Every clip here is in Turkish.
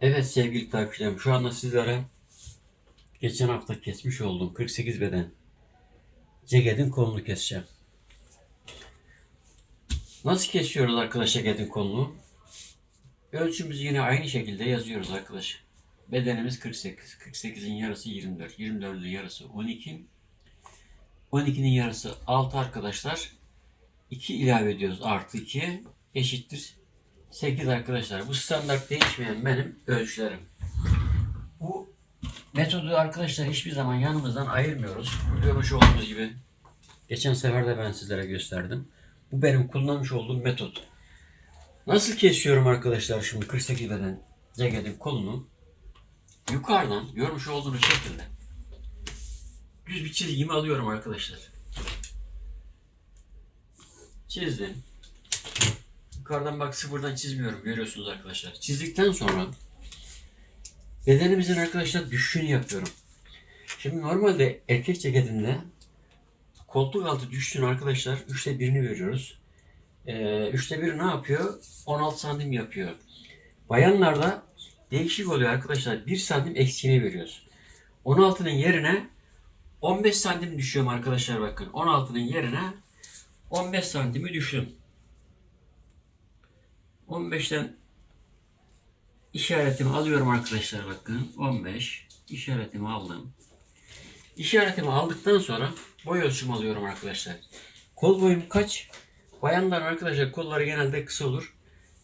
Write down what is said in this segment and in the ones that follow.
Evet sevgili takipçilerim şu anda sizlere geçen hafta kesmiş olduğum 48 beden ceketin kolunu keseceğim. Nasıl kesiyoruz arkadaş ceketin kolunu? Ölçümüzü yine aynı şekilde yazıyoruz arkadaş. Bedenimiz 48. 48'in yarısı 24. 24'ün yarısı 12. 12'nin yarısı 6 arkadaşlar. 2 ilave ediyoruz. Artı 2 eşittir 8 arkadaşlar. Bu standart değişmeyen benim ölçülerim. Bu metodu arkadaşlar hiçbir zaman yanımızdan ayırmıyoruz. Görmüş olduğunuz gibi geçen sefer de ben sizlere gösterdim. Bu benim kullanmış olduğum metot. Nasıl kesiyorum arkadaşlar şimdi 48 beden ceketin kolunu? Yukarıdan görmüş olduğunuz şekilde düz bir çizgimi alıyorum arkadaşlar. Çizdim. Yukarıdan bak sıfırdan çizmiyorum görüyorsunuz arkadaşlar. Çizdikten sonra bedenimizin arkadaşlar düşüşünü yapıyorum. Şimdi normalde erkek ceketinde koltuk altı düşüşünü arkadaşlar üçte birini veriyoruz. Ee, üçte bir ne yapıyor? 16 santim yapıyor. Bayanlarda değişik oluyor arkadaşlar. 1 santim eksiğini veriyoruz. 16'nın yerine 15 santim düşüyorum arkadaşlar bakın. 16'nın yerine 15 santimi düştüm. 15'ten işaretimi alıyorum arkadaşlar bakın. 15 işaretimi aldım. İşaretimi aldıktan sonra boy ölçümü alıyorum arkadaşlar. Kol boyum kaç? Bayanlar arkadaşlar kolları genelde kısa olur.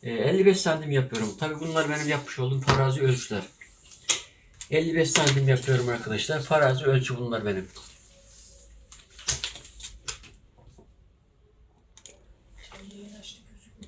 Ee, 55 santim yapıyorum. Tabi bunlar benim yapmış olduğum farazi ölçüler. 55 santim yapıyorum arkadaşlar. Farazi ölçü bunlar benim.